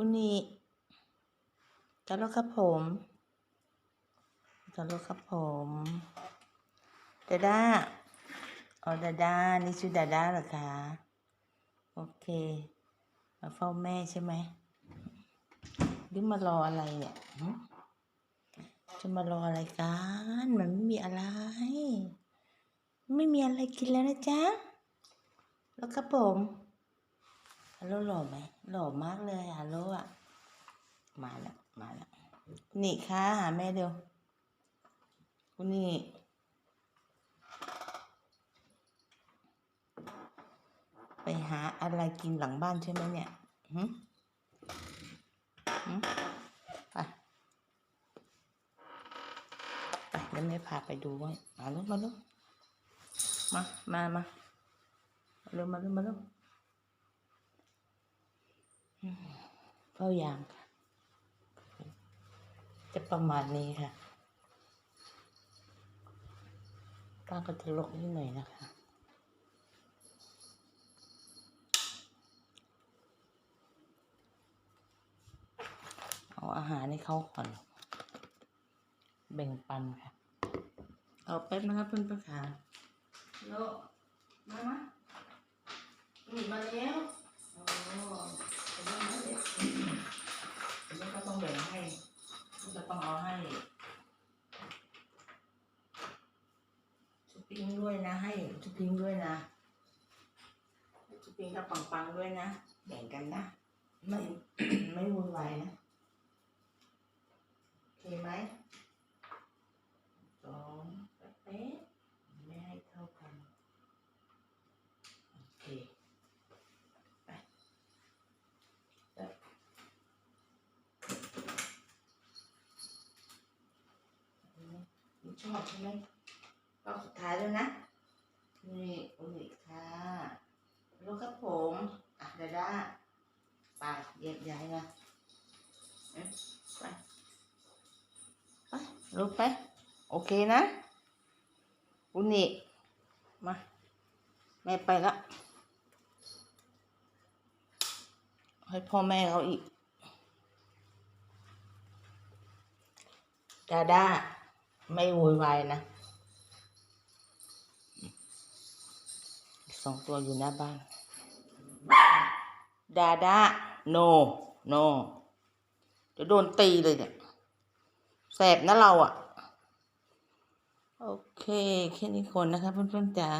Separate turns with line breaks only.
อุนิจะรถครับผมจะรถครับผมดาด้าอ๋อดาด้านี่ชื่อดาด้าเหรอคะโอเคมาเฝ้าแม่ใช่ไหมหรือมารออะไรเนี่ยจะมารออะไรกัน มันไม่มีอะไร ไม่มีอะไรกินแล้วนะจ๊ะ แล้วครับผม ฮัลโหลหล่อไหมหล่อมากเลยฮัลโหลอะ มาแล้ว มาแล้วนี่ค่ะหาแม่เร็วคุณนี่ไปหาอะไรกินหลังบ้านใช่ไหมเนี่ยหืมหืมไป ไปแล้วแม่พาไปดูไว้มาลูกมาลูกมา มา มาเร็วมาเร็วมาเร็ว เฝ้ายามค่ะ จะประมาณนี้ค่ะป้าก็จะลกนิดหน่อยนะคะเอาอาหารให้เขาก่อน แบ่งปันค่ะ เอาแป๊บนะครับเพื่อนๆค่ะโลมามาหนีมาแล้วโอ้เดี๋ยวมาเดี๋ยวเดี๋ยวก็ต้องแบ่งให้ก็ต้องเอาให้ชุบ ปิ้งด้วยนะ ให้ชุบปิ้งด้วยนะชุบปิ้งกับปังๆด้วยนะแบ่งกันนะไม่ไม่วุ่นวายนะโอเคไหมสองเป๊ะไม่ให้เท่ากันโอเคไปชอบใช่ไหม รอบสุดท้ายแล้วนะ นี่โอ้ยค่ะล้วครับผม อะดาด้าไปแยกย้ายนะเอ๊ะไปไปลุกไป โอเคนะอุนิมา แม่ไปละให้พ่อแม่เขาอีกดาด้าไม่โวยวายนะ สองตัวอยู่หน้าบ้าน ดาดาโน โนจะโดนตีเลยเนี่ย แสบนะเราอะ่ะ โอเค แค่นี้คนนะคะเพื่อนๆจ๋า